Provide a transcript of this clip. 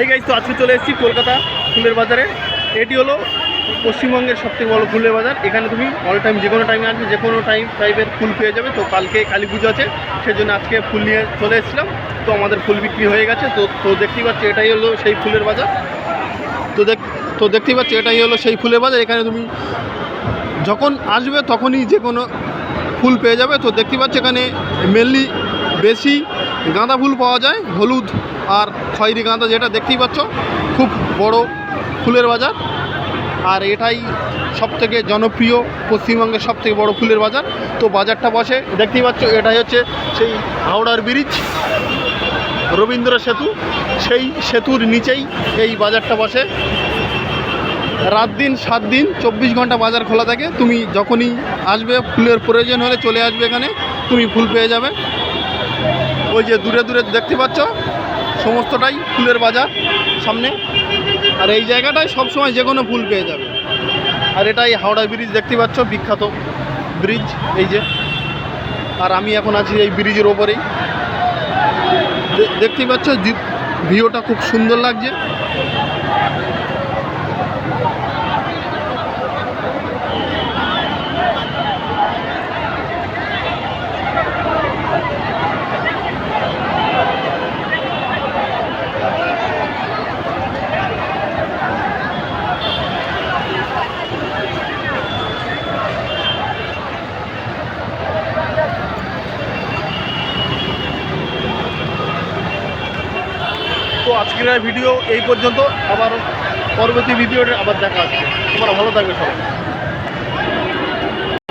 এই গাইজ তো আজকে চলে এসেছি কলকাতা ফুলের বাজারে। এটি হলো পশ্চিমবঙ্গের সবথেকে বড় ফুলের বাজার। এখানে তুমি অল টাইম যে কোনো টাইমে আসবে যে কোনো টাইম টাইপের ফুল পেয়ে যাবে। তো কালকে কালী পুজো আছে, সেজন্য আজকে ফুল নিয়ে চলে এসেছিলাম। তো আমাদের ফুল বিক্রি হয়ে গেছে। তো তো দেখতেই পাচ্ছি এটাই হলো সেই ফুলের বাজার। তো দেখ, তো দেখতেই পাচ্ছি এটাই হলো সেই ফুলের বাজার। এখানে তুমি যখন আসবে তখনই যে কোনো ফুল পেয়ে যাবে। তো দেখতে পাচ্ছি এখানে মেনলি বেশি গাঁদা ফুল পাওয়া যায়, হলুদ আর খয়েরি গাঁদা যেটা দেখতেই পাচ্ছ, খুব বড় ফুলের বাজার। আর এটাই সবথেকে জনপ্রিয়, পশ্চিমবঙ্গের সবথেকে বড় ফুলের বাজার। তো বাজারটা বসে, দেখতেই পাচ্ছ, এটাই হচ্ছে সেই হাওড়ার ব্রিজ, রবীন্দ্র সেতু। সেই সেতুর নিচেই এই বাজারটা বসে। রাত দিন, সাত দিন, চব্বিশ ঘণ্টা বাজার খোলা থাকে। তুমি যখনই আসবে, ফুলের প্রয়োজন হলে চলে আসবে এখানে, তুমি ফুল পেয়ে যাবে। ওই যে দূরে দূরে দেখতে পাচ্ছ সমস্তটাই ফুলের বাজার সামনে। আর এই জায়গাটায় সবসময় যে কোনো ফুল পেয়ে যাবে। আর এটাই হাওড়া ব্রিজ দেখতে পাচ্ছ, বিখ্যাত ব্রিজ, এই যে। আর আমি এখন আছি এই ব্রিজের ওপরেই। দেখতেই পাচ্ছ ভিউটা খুব সুন্দর লাগছে। তো আজকের ভিডিও এই পর্যন্ত। আবার পরবর্তী ভিডিওটা আবার দেখা আসবে তোমরা ভালো থাকবে সবাই।